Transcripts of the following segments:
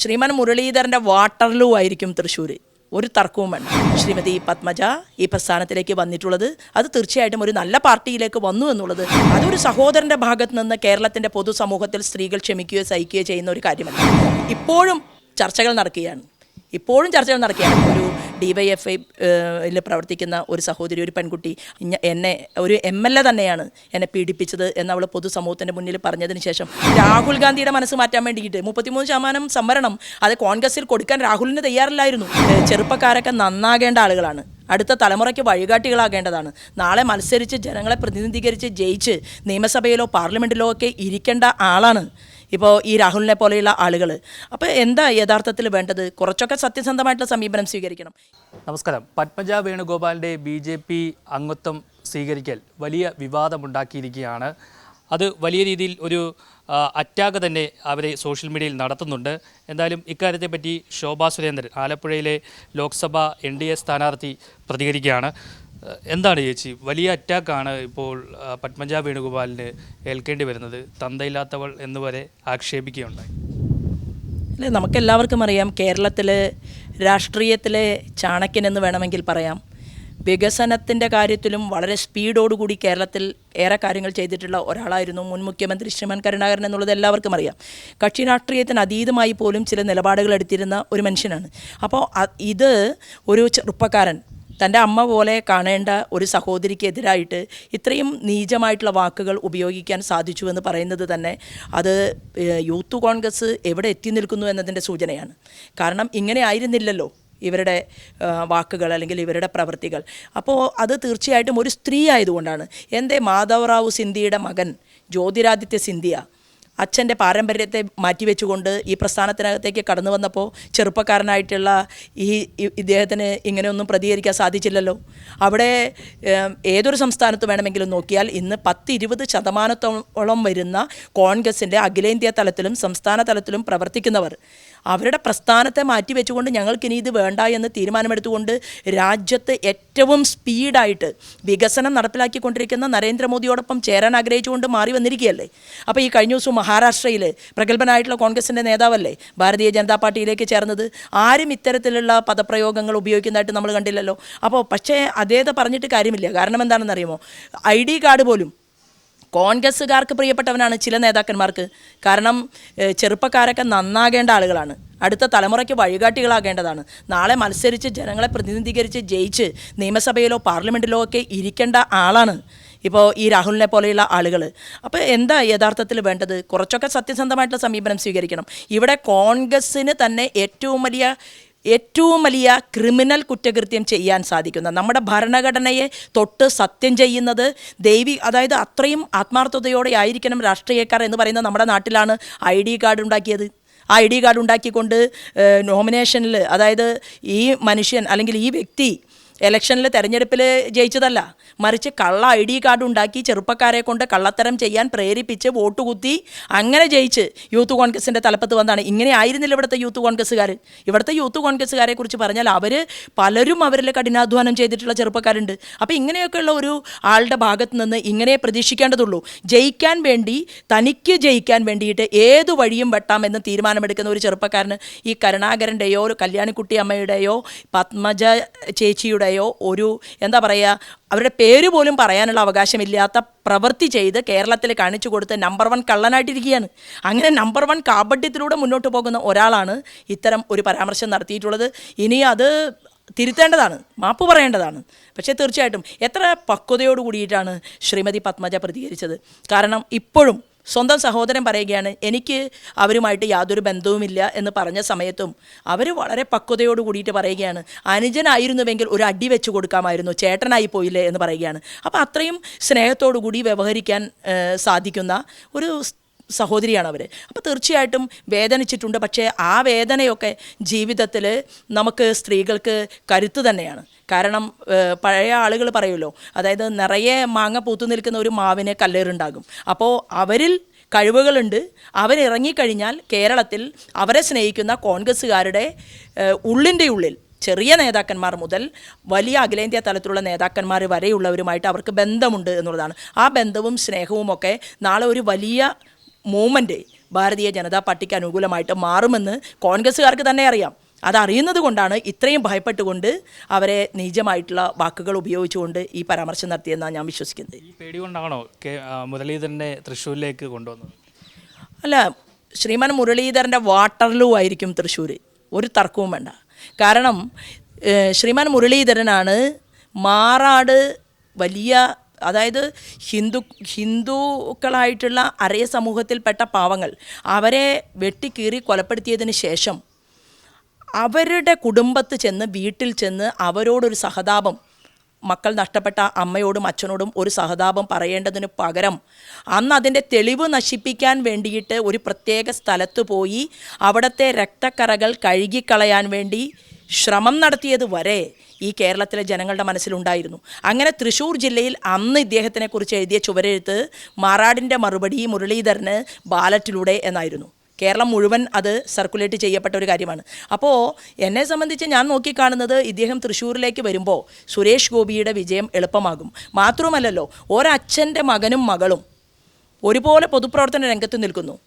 ശ്രീമാൻ മുരളീധരന്റെ വാട്ടർലൂ ആയിരിക്കും തൃശ്ശൂർ ഒരു തർക്കവും വേണ്ട. ശ്രീമതി പത്മജ ഈ പ്രസ്ഥാനത്തിലേക്ക് വന്നിട്ടുള്ളത് അത് തീർച്ചയായിട്ടും ഒരു നല്ല പാർട്ടിയിലേക്ക് വന്നു എന്നുള്ളത്. അതൊരു സഹോദരന്റെ ഭാഗത്ത് നിന്ന് കേരളത്തിന്റെ പൊതുസമൂഹത്തിൽ സ്ത്രീകൾ ക്ഷമിക്കുകയോ സഹിക്കുകയോ ചെയ്യുന്ന ഒരു കാര്യമല്ല. ഇപ്പോഴും ചർച്ചകൾ നടക്കുകയാണ്. ഇപ്പോഴും ചർച്ചകൾ നടക്കുകയാണ്. ഒരു ഡി വൈ എഫ് ഐയിൽ പ്രവർത്തിക്കുന്ന ഒരു സഹോദരി ഒരു പെൺകുട്ടി എന്നെ ഒരു എം എൽ എ തന്നെയാണ് എന്നെ പീഡിപ്പിച്ചത് അവൾ പൊതുസമൂഹത്തിന്റെ മുന്നിൽ പറഞ്ഞതിന് ശേഷം രാഹുൽ ഗാന്ധിയുടെ മനസ്സ് മാറ്റാൻ വേണ്ടിയിട്ട് മുപ്പത്തിമൂന്ന് ശതമാനം സംവരണം അത് കോൺഗ്രസിൽ കൊടുക്കാൻ രാഹുലിന് തയ്യാറില്ലായിരുന്നു. ചെറുപ്പക്കാരൊക്കെ നന്നാകേണ്ട ആളുകളാണ്. അടുത്ത തലമുറയ്ക്ക് വഴികാട്ടികളാകേണ്ടതാണ്. നാളെ മത്സരിച്ച് ജനങ്ങളെ പ്രതിനിധീകരിച്ച് ജയിച്ച് നിയമസഭയിലോ പാർലമെന്റിലോ ഒക്കെ ഇരിക്കേണ്ട ആളാണ്. ഇപ്പോൾ ഈ രാഹുലിനെ പോലെയുള്ള ആളുകൾ അപ്പോൾ എന്താ യഥാർത്ഥത്തിൽ വേണ്ടത്? കുറച്ചൊക്കെ സത്യസന്ധമായിട്ടുള്ള സമീപനം സ്വീകരിക്കണം. നമസ്കാരം. പത്മജ വേണുഗോപാലിന്റെ ബി ജെ പി അംഗത്വം സ്വീകരിക്കൽ വലിയ വിവാദമുണ്ടാക്കിയിരിക്കുകയാണ്. അത് വലിയ രീതിയിൽ ഒരു അറ്റാക്ക് തന്നെ അവരെ സോഷ്യൽ മീഡിയയിൽ നടത്തുന്നുണ്ട്. എന്തായാലും ഇക്കാര്യത്തെപ്പറ്റി ശോഭാ സുരേന്ദ്രൻ ആലപ്പുഴയിലെ ലോക്സഭ എൻ ഡി എ സ്ഥാനാർത്ഥി പ്രതികരിക്കുകയാണ്. എന്താണ് ചേച്ചി? വലിയ അറ്റാക്കാണ് ഇപ്പോൾ പത്മജ വേണുഗോപാലിന് ഏൽക്കേണ്ടി വരുന്നത്. തന്തയില്ലാത്തവൾ എന്ന് വരെ ആക്ഷേപിക്കുകയുണ്ടായി. അല്ലേ നമുക്കെല്ലാവർക്കും അറിയാം കേരളത്തിലെ രാഷ്ട്രീയത്തിലെ ചാണക്യൻ എന്ന് വേണമെങ്കിൽ പറയാം. വികസനത്തിന്റെ കാര്യത്തിലും വളരെ സ്പീഡോടുകൂടി കേരളത്തിൽ ഏറെ കാര്യങ്ങൾ ചെയ്തിട്ടുള്ള ഒരാളായിരുന്നു മുൻ മുഖ്യമന്ത്രി ശ്രീമാൻ കരുണാകരൻ എന്നുള്ളത് എല്ലാവർക്കും അറിയാം. കക്ഷി രാഷ്ട്രീയത്തിന് അതീതമായി പോലും ചില നിലപാടുകൾ എടുത്തിരുന്ന ഒരു മനുഷ്യനാണ്. അപ്പോൾ ഇത് ഒരു ചെറുപ്പക്കാരൻ തന്റെ അമ്മ പോലെ കാണേണ്ട ഒരു സഹോദരിക്കെതിരായിട്ട് ഇത്രയും നീചമായിട്ടുള്ള വാക്കുകൾ ഉപയോഗിക്കാൻ സാധിച്ചു എന്ന് പറയുന്നത് തന്നെ അത് യൂത്ത് കോൺഗ്രസ് എവിടെ എത്തി നിൽക്കുന്നു എന്നതിന്റെ സൂചനയാണ്. കാരണം ഇങ്ങനെ ആയിരുന്നില്ലല്ലോ ഇവരുടെ വാക്കുകൾ അല്ലെങ്കിൽ ഇവരുടെ പ്രവൃത്തികൾ അപ്പോൾ അത് തീർച്ചയായിട്ടും ഒരു സ്ത്രീ ആയതുകൊണ്ടാണ്. എന്റെ മാധവറാവു സിന്ധിയുടെ മകൻ ജ്യോതിരാദിത്യ സിന്ധിയ അച്ഛന്റെ പാരമ്പര്യത്തെ മാറ്റിവെച്ചുകൊണ്ട് ഈ പ്രസ്ഥാനത്തിനകത്തേക്ക് കടന്നു വന്നപ്പോൾ ചെറുപ്പക്കാരനായിട്ടുള്ള ഈ ഇദ്ദേഹത്തിന് ഇങ്ങനെയൊന്നും പ്രതികരിക്കാൻ സാധിച്ചില്ലല്ലോ. അവിടെ ഏതൊരു സംസ്ഥാനത്ത് വേണമെങ്കിലും നോക്കിയാൽ ഇന്ന് പത്ത് ഇരുപത് ശതമാനത്തോളം വരുന്ന കോൺഗ്രസിന്റെ അഖിലേന്ത്യാ തലത്തിലും സംസ്ഥാന തലത്തിലും പ്രവർത്തിക്കുന്നവർ. അവരുടെ പ്രസ്ഥാനത്തെ മാറ്റിവെച്ചുകൊണ്ട് ഞങ്ങൾക്കിനി ഇത് വേണ്ട എന്ന് തീരുമാനമെടുത്തുകൊണ്ട് രാജ്യത്ത് ഏറ്റവും സ്പീഡായിട്ട് വികസനം നടപ്പിലാക്കിക്കൊണ്ടിരിക്കുന്ന നരേന്ദ്രമോദിയോടൊപ്പം ചേരാൻ ആഗ്രഹിച്ചുകൊണ്ട് മാറി വന്നിരിക്കുകയല്ലേ? അപ്പോൾ ഈ കഴിഞ്ഞ ദിവസം മഹാരാഷ്ട്രയിൽ പ്രഗത്ഭനായിട്ടുള്ള കോൺഗ്രസിന്റെ നേതാവല്ലേ ഭാരതീയ ജനതാ പാർട്ടിയിലേക്ക് ചേർന്നത്? ആരും ഇത്തരത്തിലുള്ള പദപ്രയോഗങ്ങൾ ഉപയോഗിക്കുന്നതായിട്ട് നമ്മൾ കണ്ടില്ലല്ലോ. അപ്പോൾ പക്ഷേ അതേത് പറഞ്ഞിട്ട് കാര്യമില്ല. കാരണം എന്താണെന്നറിയുമോ? ഐ ഡി കാർഡ് പോലും കോൺഗ്രസ്സുകാർക്ക് പ്രിയപ്പെട്ടവനാണ് ചില നേതാക്കന്മാർക്ക്. കാരണം ചെറുപ്പക്കാരൊക്കെ നന്നാകേണ്ട ആളുകളാണ്. അടുത്ത തലമുറയ്ക്ക് വഴികാട്ടികളാകേണ്ടതാണ്. നാളെ മത്സരിച്ച് ജനങ്ങളെ പ്രതിനിധീകരിച്ച് ജയിച്ച് നിയമസഭയിലോ പാർലമെന്റിലോ ഒക്കെ ഇരിക്കേണ്ട ആളാണ് ഇപ്പോൾ ഈ രാഹുലിനെ പോലെയുള്ള ആളുകൾ അപ്പോൾ എന്താ യഥാർത്ഥത്തിൽ വേണ്ടത്? കുറച്ചൊക്കെ സത്യസന്ധമായിട്ടുള്ള സമീപനം സ്വീകരിക്കണം. ഇവിടെ കോൺഗ്രസ്സിന് തന്നെ ഏറ്റവും വലിയ ഏറ്റവും വലിയ ക്രിമിനൽ കുറ്റകൃത്യം ചെയ്യാൻ സാധിക്കുന്ന നമ്മുടെ ഭരണഘടനയെ തൊട്ട് സത്യം ചെയ്യുന്നത് ദൈവി അതായത് അത്രയും ആത്മാർത്ഥതയോടെ ആയിരിക്കണം രാഷ്ട്രീയക്കാർ എന്ന് പറയുന്നത് നമ്മുടെ നാട്ടിലാണ് ഐ ഡി കാർഡ് ഉണ്ടാക്കിയത്. ആ ഐ ഡി കാർഡ് ഉണ്ടാക്കിക്കൊണ്ട് നോമിനേഷനിൽ അതായത് ഈ മനുഷ്യൻ അല്ലെങ്കിൽ ഈ വ്യക്തി ഇലക്ഷനിൽ തെരഞ്ഞെടുപ്പിൽ ജയിച്ചതല്ല. മറിച്ച് കള്ള ഐ ഡി കാർഡ് ഉണ്ടാക്കി ചെറുപ്പക്കാരെ കൊണ്ട് കള്ളത്തരം ചെയ്യാൻ പ്രേരിപ്പിച്ച് വോട്ട് കുത്തി അങ്ങനെ ജയിച്ച് യൂത്ത് കോൺഗ്രസിന്റെ തലപ്പത്ത് വന്നാണ്. ഇങ്ങനെ ആയിരുന്നില്ല ഇവിടുത്തെ യൂത്ത് കോൺഗ്രസ്സുകാർ ഇവിടുത്തെ യൂത്ത് കോൺഗ്രസ്സുകാരെ കുറിച്ച് പറഞ്ഞാൽ അവർ പലരും അവരിൽ കഠിനാധ്വാനം ചെയ്തിട്ടുള്ള ചെറുപ്പക്കാരുണ്ട്. അപ്പോൾ ഇങ്ങനെയൊക്കെയുള്ള ഒരു ആളുടെ ഭാഗത്ത് നിന്ന് ഇങ്ങനെ പ്രതീക്ഷിക്കേണ്ടതുള്ളൂ. ജയിക്കാൻ വേണ്ടി തനിക്ക് ജയിക്കാൻ വേണ്ടിയിട്ട് ഏത് വഴിയും വെട്ടാമെന്ന് തീരുമാനമെടുക്കുന്ന ഒരു ചെറുപ്പക്കാരന് ഈ കരുണാകരന്റെയോ ഒരു കല്യാണിക്കുട്ടി അമ്മയുടെയോ പത്മജ ചേച്ചിയുടെയോ ഒരു എന്താ പറയുക അവരുടെ പേര് പോലും പറയാനുള്ള അവകാശമില്ലാത്ത പ്രവൃത്തി ചെയ്ത് കേരളത്തിൽ കാണിച്ചു കൊടുത്ത് നമ്പർ വൺ കള്ളനായിട്ടിരിക്കുകയാണ്. അങ്ങനെ നമ്പർ വൺ കാപട്യത്തിലൂടെ മുന്നോട്ട് പോകുന്ന ഒരാളാണ് ഇത്തരം ഒരു പരാമർശം നടത്തിയിട്ടുള്ളത്. ഇനി അത് തിരുത്തേണ്ടതാണ് മാപ്പ് പറയേണ്ടതാണ്. പക്ഷേ തീർച്ചയായിട്ടും എത്ര പക്വതയോട് കൂടിയിട്ടാണ് ശ്രീമതി പത്മജ പ്രതികരിച്ചത്. കാരണം ഇപ്പോഴും സ്വന്തം സഹോദരൻ പറയുകയാണ് എനിക്ക് അവരുമായിട്ട് യാതൊരു ബന്ധവുമില്ല എന്ന് പറഞ്ഞ സമയത്തും അവർ വളരെ പക്വതയോട് കൂടിയിട്ട് പറയുകയാണ് അനുജനായിരുന്നുവെങ്കിൽ ഒരു അടി വെച്ച് കൊടുക്കാമായിരുന്നു ചേട്ടനായി പോയില്ലേ എന്ന് പറയുകയാണ്. അപ്പോൾ അത്രയും സ്നേഹത്തോടു കൂടി വ്യവഹരിക്കാൻ സാധിക്കുന്ന ഒരു സഹോദരിയാണ് അവർ അപ്പോൾ തീർച്ചയായിട്ടും വേദനിച്ചിട്ടുണ്ട്. പക്ഷേ ആ വേദനയൊക്കെ ജീവിതത്തിൽ നമുക്ക് സ്ത്രീകൾക്ക് കരുത്ത് തന്നെയാണ്. കാരണം പഴയ ആളുകൾ പറയുമല്ലോ അതായത് നിറയെ മാങ്ങ പൂത്തു നിൽക്കുന്ന ഒരു മാവിനെ കല്ലേറുണ്ടാകും. അപ്പോൾ അവരിൽ കഴിവുകളുണ്ട്. അവരിറങ്ങിക്കഴിഞ്ഞാൽ കേരളത്തിൽ അവരെ സ്നേഹിക്കുന്ന കോൺഗ്രസ്സുകാരുടെ ഉള്ളിന്റെ ഉള്ളിൽ ചെറിയ നേതാക്കന്മാർ മുതൽ വലിയ അഖിലേന്ത്യാ തലത്തിലുള്ള നേതാക്കന്മാർ വരെയുള്ളവരുമായിട്ട് അവർക്ക് ബന്ധമുണ്ട് എന്നുള്ളതാണ്. ആ ബന്ധവും സ്നേഹവും ഒക്കെ നാളെ ഒരു വലിയ മൂവ്മെന്റ് ഭാരതീയ ജനതാ പാർട്ടിക്ക് അനുകൂലമായിട്ട് മാറുമെന്ന് കോൺഗ്രസ്സുകാർക്ക് തന്നെ അറിയാം. അതറിയുന്നത് കൊണ്ടാണ് ഇത്രയും ഭയപ്പെട്ടുകൊണ്ട് അവരെ നീചമായിട്ടുള്ള വാക്കുകൾ ഉപയോഗിച്ചുകൊണ്ട് ഈ പരാമർശം നടത്തിയെന്നാണ് ഞാൻ വിശ്വസിക്കുന്നത്. ഈ പേടി കൊണ്ടാണോ മുരളീധരനെ തൃശ്ശൂരിലേക്ക് കൊണ്ടുവന്നത്? അല്ല ശ്രീമാൻ മുരളീധരന്റെ വാട്ടർലൂ ആയിരിക്കും തൃശ്ശൂർ ഒരു തർക്കവും വേണ്ട. കാരണം ശ്രീമാൻ മുരളീധരനാണ് മാറാട് വലിയ അതായത് ഹിന്ദു ഹിന്ദുക്കളായിട്ടുള്ള അരയ സമൂഹത്തിൽപ്പെട്ട പാവങ്ങൾ അവരെ വെട്ടിക്കീറി കൊലപ്പെടുത്തിയതിന് ശേഷം അവരുടെ കുടുംബത്ത് ചെന്ന് വീട്ടിൽ ചെന്ന് അവരോടൊരു സഹതാപം മക്കൾ നഷ്ടപ്പെട്ട അമ്മയോടും അച്ഛനോടും ഒരു സഹതാപം പറയേണ്ടതിന് പകരം അന്ന് അതിന്റെ തെളിവ് നശിപ്പിക്കാൻ വേണ്ടിയിട്ട് ഒരു പ്രത്യേക സ്ഥലത്ത് പോയി അവിടുത്തെ രക്തക്കറകൾ കഴുകിക്കളയാൻ വേണ്ടി ശ്രമം നടത്തിയത് വരെ ഈ കേരളത്തിലെ ജനങ്ങളുടെ മനസ്സിലുണ്ടായിരുന്നു. അങ്ങനെ തൃശ്ശൂർ ജില്ലയിൽ അന്ന് ഇദ്ദേഹത്തിനെക്കുറിച്ച് എഴുതിയ ചുവരെഴുത്ത് മാറാടിന്റെ മറുപടി മുരളീധരന് ബാലറ്റിലൂടെ എന്നായിരുന്നു. കേരളം മുഴുവൻ അത് സർക്കുലേറ്റ് ചെയ്യപ്പെട്ട ഒരു കാര്യമാണ്. അപ്പോൾ എന്നെ സംബന്ധിച്ച് ഞാൻ നോക്കിക്കാണുന്നത് ഇദ്ദേഹം തൃശ്ശൂരിലേക്ക് വരുമ്പോൾ സുരേഷ് ഗോപിയുടെ വിജയം എളുപ്പമാകും. മാത്രവുമല്ലല്ലോ ഒരച്ഛന്റെ മകനും മകളും ഒരുപോലെ പൊതുപ്രവർത്തന രംഗത്ത് നിൽക്കുന്നു.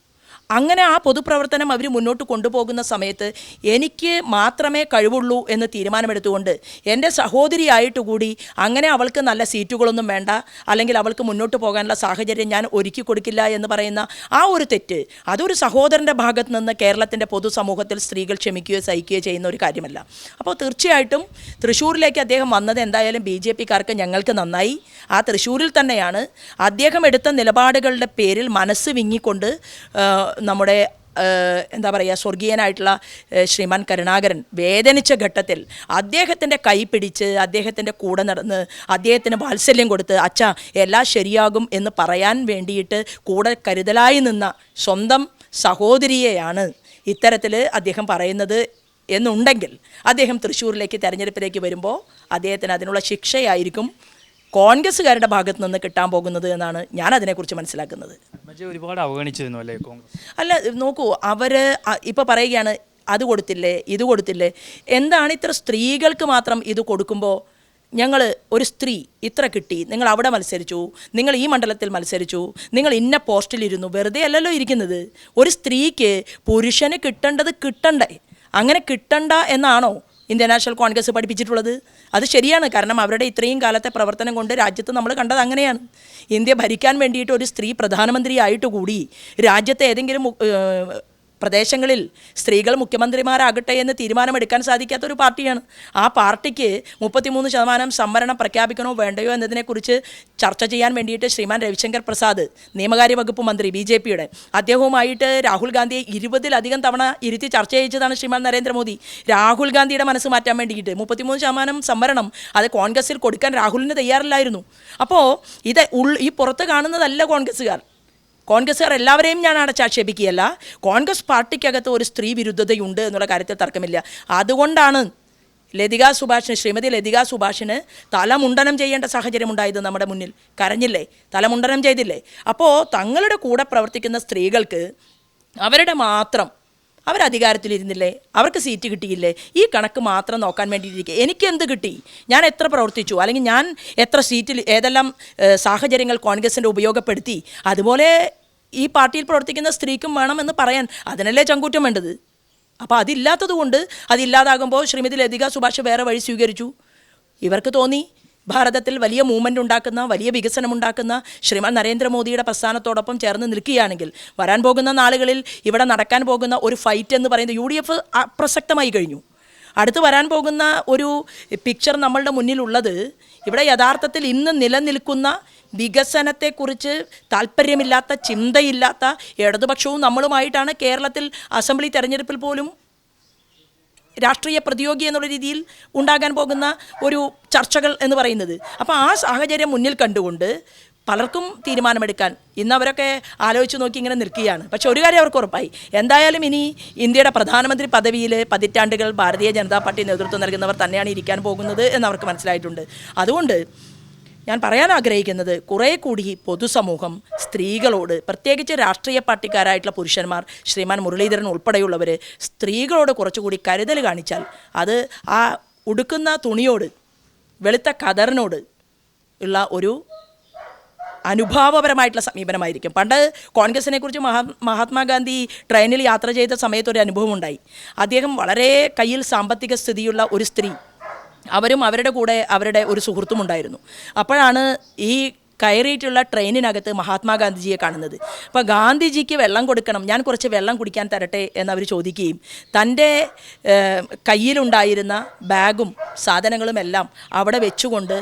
അങ്ങനെ ആ പൊതുപ്രവർത്തനം അവർ മുന്നോട്ട് കൊണ്ടുപോകുന്ന സമയത്ത് എനിക്ക് മാത്രമേ കഴിവുള്ളൂ എന്ന് തീരുമാനമെടുത്തുകൊണ്ട് എന്റെ സഹോദരിയായിട്ട് കൂടി അങ്ങനെ അവൾക്ക് നല്ല സീറ്റുകളൊന്നും വേണ്ട അല്ലെങ്കിൽ അവൾക്ക് മുന്നോട്ട് പോകാനുള്ള സാഹചര്യം ഞാൻ ഒരുക്കി കൊടുക്കില്ല എന്ന് പറയുന്ന ആ ഒരു തെറ്റ് അതൊരു സഹോദരന്റെ ഭാഗത്ത് നിന്ന് കേരളത്തിന്റെ പൊതുസമൂഹത്തിൽ സ്ത്രീകൾ ക്ഷമിക്കുകയോ സഹിക്കുകയോ ചെയ്യുന്ന ഒരു കാര്യമല്ല. അപ്പോൾ തീർച്ചയായിട്ടും തൃശ്ശൂരിലേക്ക് അദ്ദേഹം വന്നത് എന്തായാലും ബി ജെ പിക്കാർക്ക് ഞങ്ങൾക്ക് നന്നായി. ആ തൃശ്ശൂരിൽ തന്നെയാണ് അദ്ദേഹം എടുത്ത നിലപാടുകളുടെ പേരിൽ മനസ്സ് വിങ്ങിക്കൊണ്ട് നമ്മുടെ എന്താ പറയുക സ്വർഗീയനായിട്ടുള്ള ശ്രീമാൻ കരുണാകരൻ വേദനിച്ച ഘട്ടത്തിൽ അദ്ദേഹത്തിന്റെ കൈ പിടിച്ച് അദ്ദേഹത്തിന്റെ കൂടെ നടന്ന് അദ്ദേഹത്തിന് വാത്സല്യം കൊടുത്ത് അച്ഛ എല്ലാം ശരിയാകും എന്ന് പറയാൻ വേണ്ടിയിട്ട് കൂടെ കരുതലായി നിന്ന സ്വന്തം സഹോദരിയെയാണ് ഇത്തരത്തിൽ അദ്ദേഹം പറയുന്നത് എന്നുണ്ടെങ്കിൽ അദ്ദേഹം തൃശ്ശൂരിലേക്ക് തെരഞ്ഞെടുപ്പിലേക്ക് വരുമ്പോൾ അദ്ദേഹത്തിന് അതിനുള്ള ശിക്ഷയായിരിക്കും കോൺഗ്രസ്സുകാരുടെ ഭാഗത്ത് നിന്ന് കിട്ടാൻ പോകുന്നത് എന്നാണ് ഞാൻ അതിനെക്കുറിച്ച് മനസ്സിലാക്കുന്നത്. ഒരുപാട് അവഗണിച്ചിരുന്നു അല്ലേ അല്ല നോക്കൂ അവർ ഇപ്പോൾ പറയുകയാണ് അത് കൊടുത്തില്ലേ ഇത് കൊടുത്തില്ലേ? എന്താണ് ഇത്ര സ്ത്രീകൾക്ക് മാത്രം ഇത് കൊടുക്കുമ്പോൾ ഞങ്ങൾ ഒരു സ്ത്രീ ഇത്ര കിട്ടി നിങ്ങൾ അവിടെ മത്സരിച്ചു നിങ്ങൾ ഈ മണ്ഡലത്തിൽ മത്സരിച്ചു നിങ്ങൾ ഇന്ന പോസ്റ്റിലിരുന്നു വെറുതെ അല്ലല്ലോ ഇരിക്കുന്നത്? ഒരു സ്ത്രീക്ക് പുരുഷന് കിട്ടേണ്ടത് കിട്ടണ്ടേ? അങ്ങനെ കിട്ടണ്ട എന്നാണോ ഇന്ത്യൻ നാഷണൽ കോൺഗ്രസ് പഠിപ്പിച്ചിട്ടുള്ളത്? അത് ശരിയാണ്. കാരണം അവരുടെ ഇത്രയും കാലത്തെ പ്രവർത്തനം കൊണ്ട് രാജ്യത്ത് നമ്മൾ കണ്ടത് അങ്ങനെയാണ്. ഇന്ത്യ ഭരിക്കാൻ വേണ്ടിയിട്ട് ഒരു സ്ത്രീ പ്രധാനമന്ത്രിയായിട്ട് കൂടി രാജ്യത്തെ ഏതെങ്കിലും പ്രദേശങ്ങളിൽ സ്ത്രീകൾ മുഖ്യമന്ത്രിമാരാകട്ടെ എന്ന് തീരുമാനമെടുക്കാൻ സാധിക്കാത്ത ഒരു പാർട്ടിയാണ്. ആ പാർട്ടിക്ക് മുപ്പത്തിമൂന്ന് ശതമാനം സംവരണം പ്രഖ്യാപിക്കണോ വേണ്ടയോ എന്നതിനെക്കുറിച്ച് ചർച്ച ചെയ്യാൻ വേണ്ടിയിട്ട് ശ്രീമാൻ രവിശങ്കർ പ്രസാദ് നിയമകാര്യ വകുപ്പ് മന്ത്രി ബി ജെ പിയുടെ അദ്ദേഹവുമായിട്ട് രാഹുൽ ഗാന്ധിയെ ഇരുപതിലധികം തവണ ഇരുത്തി ചർച്ച ചെയ്യിച്ചതാണ് ശ്രീമാൻ നരേന്ദ്രമോദി. രാഹുൽ ഗാന്ധിയുടെ മനസ്സ് മാറ്റാൻ വേണ്ടിയിട്ട് മുപ്പത്തിമൂന്ന് ശതമാനം സംവരണം അത് കോൺഗ്രസിൽ കൊടുക്കാൻ രാഹുലിന് തയ്യാറില്ലായിരുന്നു. അപ്പോൾ ഇത് ഉൾ ഈ പുറത്ത് കാണുന്നതല്ല കോൺഗ്രസ്സുകാർ. കോൺഗ്രസ്സുകാർ എല്ലാവരെയും ഞാൻ അടച്ചാക്ഷേപിക്കുകയല്ല കോൺഗ്രസ് പാർട്ടിക്കകത്ത് ഒരു സ്ത്രീ വിരുദ്ധതയുണ്ട് എന്നുള്ള കാര്യത്തിൽ തർക്കമില്ല. അതുകൊണ്ടാണ് ലതിക സുഭാഷിന് ശ്രീമതി ലതിക സുഭാഷിന് തലമുണ്ടനം ചെയ്യേണ്ട സാഹചര്യം ഉണ്ടായത് നമ്മുടെ മുന്നിൽ. കരഞ്ഞില്ലേ? തലമുണ്ടനം ചെയ്തില്ലേ? അപ്പോൾ തങ്ങളുടെ കൂടെ പ്രവർത്തിക്കുന്ന സ്ത്രീകൾക്ക് അവരുടെ മാത്രം അവർ അധികാരത്തിലിരുന്നില്ലേ അവർക്ക് സീറ്റ് കിട്ടിയില്ലേ? ഈ കണക്ക് മാത്രം നോക്കാൻ വേണ്ടിയിട്ടിരിക്കുക എനിക്ക് എന്ത് കിട്ടി? ഞാൻ എത്ര പ്രവർത്തിച്ചു? അല്ലെങ്കിൽ ഞാൻ എത്ര സീറ്റിൽ ഏതെല്ലാം സാഹചര്യങ്ങൾ കോൺഗ്രസിന്റെ ഉപയോഗപ്പെടുത്തി? അതുപോലെ ഈ പാർട്ടിയിൽ പ്രവർത്തിക്കുന്ന സ്ത്രീക്കും വേണമെന്ന് പറയാൻ. അതിനല്ലേ ചങ്കൂറ്റം വേണ്ടത്? അപ്പോൾ അതില്ലാത്തത് കൊണ്ട് അതില്ലാതാകുമ്പോൾ ശ്രീമതി ലതിക സുഭാഷ് വേറെ വഴി സ്വീകരിച്ചു. ഇവർക്ക് തോന്നി ഭാരതത്തിൽ വലിയ മൂവ്മെന്റ് ഉണ്ടാക്കുന്ന വലിയ വികസനം ഉണ്ടാക്കുന്ന ശ്രീമാൻ നരേന്ദ്രമോദിയുടെ പ്രസ്ഥാനത്തോടൊപ്പം ചേർന്ന് നിൽക്കുകയാണെങ്കിൽ വരാൻ പോകുന്ന നാളുകളിൽ ഇവിടെ നടക്കാൻ പോകുന്ന ഒരു ഫൈറ്റ് എന്ന് പറയുന്നത് യു ഡി എഫ് അപ്രസക്തമായി കഴിഞ്ഞു. അടുത്ത് വരാൻ പോകുന്ന ഒരു പിക്ചർ നമ്മളുടെ മുന്നിലുള്ളത് ഇവിടെ യഥാർത്ഥത്തിൽ ഇന്ന് നിലനിൽക്കുന്ന വികസനത്തെക്കുറിച്ച് താല്പര്യമില്ലാത്ത ചിന്തയില്ലാത്ത ഇടതുപക്ഷവും നമ്മളുമായിട്ടാണ് കേരളത്തിൽ അസംബ്ലി തെരഞ്ഞെടുപ്പിൽ പോലും രാഷ്ട്രീയ പ്രതിയോഗി എന്നുള്ള രീതിയിൽ ഉണ്ടാകാൻ പോകുന്ന ഒരു ചർച്ചകൾ എന്ന് പറയുന്നത്. അപ്പോൾ ആ സാഹചര്യം മുന്നിൽ കണ്ടുകൊണ്ട് പലർക്കും തീരുമാനമെടുക്കാൻ ഇന്ന് അവരൊക്കെ ആലോചിച്ച് നോക്കി ഇങ്ങനെ നിൽക്കുകയാണ്. പക്ഷെ ഒരു കാര്യം അവർക്ക് ഉറപ്പായി. എന്തായാലും ഇനി ഇന്ത്യയുടെ പ്രധാനമന്ത്രി പദവിയിൽ പതിറ്റാണ്ടുകൾ ഭാരതീയ ജനതാ പാർട്ടി നേതൃത്വം നൽകുന്നവർ തന്നെയാണ് ഇരിക്കാൻ പോകുന്നത് എന്ന് അവർക്ക് മനസ്സിലായിട്ടുണ്ട്. അതുകൊണ്ട് ഞാൻ പറയാൻ ആഗ്രഹിക്കുന്നത് കുറേ കൂടി പൊതുസമൂഹം സ്ത്രീകളോട് പ്രത്യേകിച്ച് രാഷ്ട്രീയ പാർട്ടിക്കാരായിട്ടുള്ള പുരുഷന്മാർ ശ്രീമാൻ മുരളീധരൻ ഉൾപ്പെടെയുള്ളവർ സ്ത്രീകളോട് കുറച്ചുകൂടി കരുതൽ കാണിച്ചാൽ അത് ആ ഉടുക്കുന്ന തുണിയോട് വെളുത്ത കതറിനോട് ഉള്ള ഒരു അനുഭാവപരമായിട്ടുള്ള സമീപനമായിരിക്കും. പണ്ട് കോൺഗ്രസിനെ കുറിച്ച് മഹാ മഹാത്മാഗാന്ധി ട്രെയിനിൽ യാത്ര ചെയ്ത സമയത്ത് ഒരു അനുഭവം ഉണ്ടായി. അദ്ദേഹം വളരെ കയ്യിൽ സാമ്പത്തിക സ്ഥിതിയുള്ള ഒരു സ്ത്രീ. അവരും അവരുടെ കൂടെ അവരുടെ ഒരു സുഹൃത്തും ഉണ്ടായിരുന്നു. അപ്പോഴാണ് ഈ കയറിയിട്ടുള്ള ട്രെയിനിനകത്ത് മഹാത്മാഗാന്ധിജിയെ കാണുന്നത്. അപ്പോൾ ഗാന്ധിജിക്ക് വെള്ളം കൊടുക്കണം ഞാൻ കുറച്ച് വെള്ളം കുടിക്കാൻ തരട്ടെ എന്നവർ ചോദിക്കുകയും തന്റെ കയ്യിലുണ്ടായിരുന്ന ബാഗും സാധനങ്ങളും എല്ലാം അവിടെ വെച്ചുകൊണ്ട്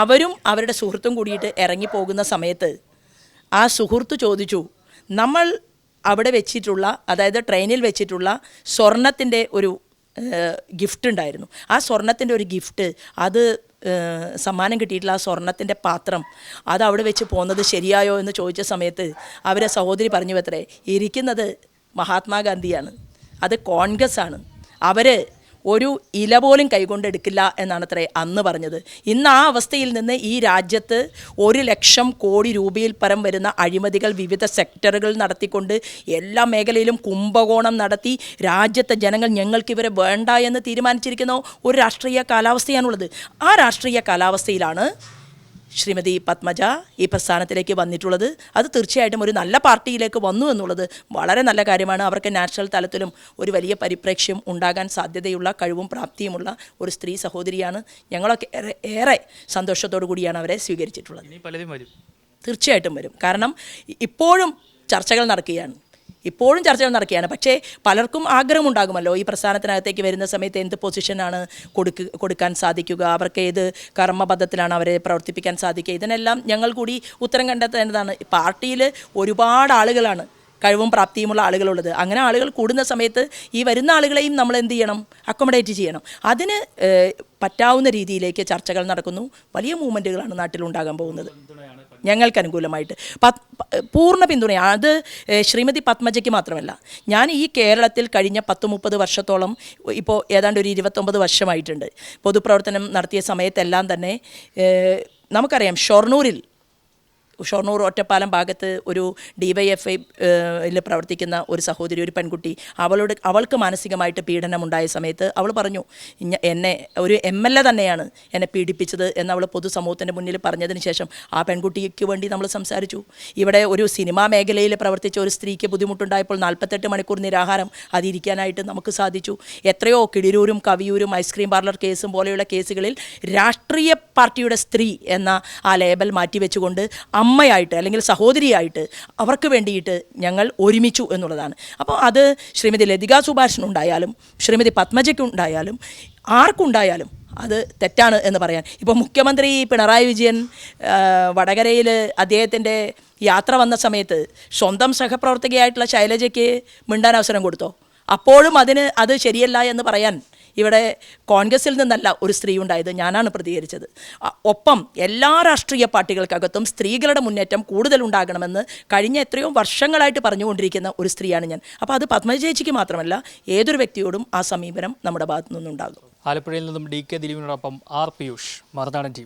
അവരും അവരുടെ സുഹൃത്തും കൂടിയിട്ട് ഇറങ്ങിപ്പോകുന്ന സമയത്ത് ആ സുഹൃത്ത് ചോദിച്ചു നമ്മൾ അവിടെ വെച്ചിട്ടുള്ള അതായത് ട്രെയിനിൽ വെച്ചിട്ടുള്ള സ്വർണത്തിന്റെ ഒരു ഗിഫ്റ്റ് ഉണ്ടായിരുന്നു. ആ സ്വർണത്തിന്റെ ഒരു ഗിഫ്റ്റ് അത് സമ്മാനം കിട്ടിയിട്ടുള്ള ആ സ്വർണത്തിന്റെ പാത്രം അത് അവിടെ വെച്ച് പോകുന്നത് ശരിയായോ എന്ന് ചോദിച്ച സമയത്ത് അവരെ സഹോദരി പറഞ്ഞു അത്രേ ഇരിക്കുന്നത് മഹാത്മാഗാന്ധിയാണ്. അത് കോൺഗ്രസ് ആണ് അവർ ഒരു ഇല പോലും കൈകൊണ്ട് എടുക്കില്ല എന്നാണ് അത്രേ അന്ന് പറഞ്ഞത്. ഇന്ന് ആ അവസ്ഥയിൽ നിന്ന് ഈ രാജ്യത്ത് ഒരു ലക്ഷം കോടി രൂപയിൽ പരം വരുന്ന അഴിമതികൾ വിവിധ സെക്ടറുകൾ നടത്തിക്കൊണ്ട് എല്ലാ മേഖലയിലും കുംഭകോണം നടത്തി രാജ്യത്തെ ജനങ്ങൾ ഞങ്ങൾക്ക് ഇവരെ വേണ്ട എന്ന് തീരുമാനിച്ചിരിക്കുന്ന ഒരു രാഷ്ട്രീയ കാലാവസ്ഥയാണുള്ളത്. ആ രാഷ്ട്രീയ കാലാവസ്ഥയിലാണ് ശ്രീമതി പത്മജ ഈ പ്രസ്ഥാനത്തിലേക്ക് വന്നിട്ടുള്ളത്. അത് തീർച്ചയായിട്ടും ഒരു നല്ല പാർട്ടിയിലേക്ക് വന്നു എന്നുള്ളത് വളരെ നല്ല കാര്യമാണ്. അവർക്ക് നാഷണൽ തലത്തിലും ഒരു വലിയ പരിപ്രേക്ഷ്യം ഉണ്ടാകാൻ സാധ്യതയുള്ള കഴിവും പ്രാപ്തിയുമുള്ള ഒരു സ്ത്രീ സഹോദരിയാണ്. ഞങ്ങളൊക്കെ ഏറെ ഏറെ സന്തോഷത്തോടു കൂടിയാണ് അവരെ സ്വീകരിച്ചിട്ടുള്ളത്. പലരും വരും. തീർച്ചയായിട്ടും വരും. കാരണം ഇപ്പോഴും ചർച്ചകൾ നടക്കുകയാണ്. ഇപ്പോഴും ചർച്ചകൾ നടക്കുകയാണ്. പക്ഷേ പലർക്കും ആഗ്രഹമുണ്ടാകുമല്ലോ ഈ പ്രസ്ഥാനത്തിനകത്തേക്ക് വരുന്ന സമയത്ത് എന്ത് പൊസിഷനാണ് കൊടുക്ക് കൊടുക്കാൻ സാധിക്കുക അവർക്ക് ഏത് കർമ്മബദ്ധത്തിലാണ് അവരെ പ്രവർത്തിപ്പിക്കാൻ സാധിക്കുക? ഇതിനെല്ലാം ഞങ്ങൾ കൂടി ഉത്തരം കണ്ടെത്തേണ്ടതാണ്. പാർട്ടിയിൽ ഒരുപാട് ആളുകളാണ് കഴിവും പ്രാപ്തിയുമുള്ള ആളുകളുള്ളത്. അങ്ങനെ ആളുകൾ കൂടുന്ന സമയത്ത് ഈ വരുന്ന ആളുകളെയും നമ്മൾ എന്ത് ചെയ്യണം? അക്കോമഡേറ്റ് ചെയ്യണം. അതിന് പറ്റാവുന്ന രീതിയിലേക്ക് ചർച്ചകൾ നടക്കുന്നു. വലിയ മൂവ്മെന്റുകളാണ് നാട്ടിലുണ്ടാകാൻ പോകുന്നത്. ഞങ്ങൾക്ക് അനുകൂലമായിട്ട് പൂർണ പിന്തുണയാണ് അത് ശ്രീമതി പത്മജയ്ക്ക് മാത്രമല്ല. ഞാൻ ഈ കേരളത്തിൽ കഴിഞ്ഞ പത്ത് മുപ്പത് വർഷത്തോളം ഇപ്പോൾ ഏതാണ്ട് ഒരു ഇരുപത്തൊമ്പത് വർഷമായിട്ടുണ്ട്. പൊതുപ്രവർത്തനം നടത്തിയ സമയത്തെല്ലാം തന്നെ നമുക്കറിയാം ഷൊർണൂരിൽ ഷൊർണൂർ ഒറ്റപ്പാലം ഭാഗത്ത് ഒരു ഡി വൈ എഫ് ഐയിൽ പ്രവർത്തിക്കുന്ന ഒരു സഹോദരി ഒരു പെൺകുട്ടി അവളുടെ അവൾക്ക് മാനസികമായിട്ട് പീഡനം ഉണ്ടായ സമയത്ത് അവൾ പറഞ്ഞു "ഞ- എന്നെ ഒരു എം എൽ എ തന്നെയാണ് എന്നെ പീഡിപ്പിച്ചത് എന്ന് അവൾ പൊതുസമൂഹത്തിന്റെ മുന്നിൽ പറഞ്ഞതിന് ശേഷം ആ പെൺകുട്ടിക്ക് വേണ്ടി നമ്മൾ സംസാരിച്ചു. ഇവിടെ ഒരു സിനിമാ മേഖലയിൽ പ്രവർത്തിച്ച ഒരു സ്ത്രീക്ക് ബുദ്ധിമുട്ടുണ്ടായപ്പോൾ നാൽപ്പത്തെട്ട് മണിക്കൂർ നിരാഹാരം അതിരിക്കാനായിട്ട് നമുക്ക് സാധിച്ചു. എത്രയോ കിടിരൂരും കവിയൂരും ഐസ്ക്രീം പാർലർ കേസും പോലെയുള്ള കേസുകളിൽ രാഷ്ട്രീയ പാർട്ടിയുടെ സ്ത്രീ എന്ന ആ ലേബൽ മാറ്റിവെച്ചുകൊണ്ട് അമ്മയായിട്ട് അല്ലെങ്കിൽ സഹോദരിയായിട്ട് അവർക്ക് വേണ്ടിയിട്ട് ഞങ്ങൾ ഒരുമിച്ചു എന്നുള്ളതാണ്. അപ്പോൾ അത് ശ്രീമതി ലതിക സുഭാഷിനുണ്ടായാലും ശ്രീമതി പത്മജയ്ക്കുണ്ടായാലും ആർക്കുണ്ടായാലും അത് തെറ്റാണ് എന്ന് പറയാൻ. ഇപ്പോൾ മുഖ്യമന്ത്രി പിണറായി വിജയൻ വടകരയിൽ അദ്ദേഹത്തിന്റെ യാത്ര വന്ന സമയത്ത് സ്വന്തം സഹപ്രവർത്തകയായിട്ടുള്ള ശൈലജയ്ക്ക് മിണ്ടാൻ അവസരം കൊടുത്തോ? അപ്പോഴും അതിന് അത് ശരിയല്ല എന്ന് പറയാൻ ഇവിടെ കോൺഗ്രസിൽ നിന്നല്ല ഒരു സ്ത്രീ ഉണ്ടായത് ഞാനാണ് പ്രതികരിച്ചത്. ഒപ്പം എല്ലാ രാഷ്ട്രീയ പാർട്ടികൾക്കകത്തും സ്ത്രീകളുടെ മുന്നേറ്റം കൂടുതൽ ഉണ്ടാകണമെന്ന് കഴിഞ്ഞ എത്രയോ വർഷങ്ങളായിട്ട് പറഞ്ഞുകൊണ്ടിരിക്കുന്ന ഒരു സ്ത്രീയാണ് ഞാൻ. അപ്പോൾ അത് പത്മജേച്ചിക്ക് മാത്രമല്ല ഏതൊരു വ്യക്തിയോടും ആ സമീപനം നമ്മുടെ ഭാഗത്തു നിന്നുണ്ടാകും. ആലപ്പുഴയിൽ നിന്നും ഡി കെ ദിലീപിനോടൊപ്പം ആർ പിയൂഷ് മറുനാടൻ ടി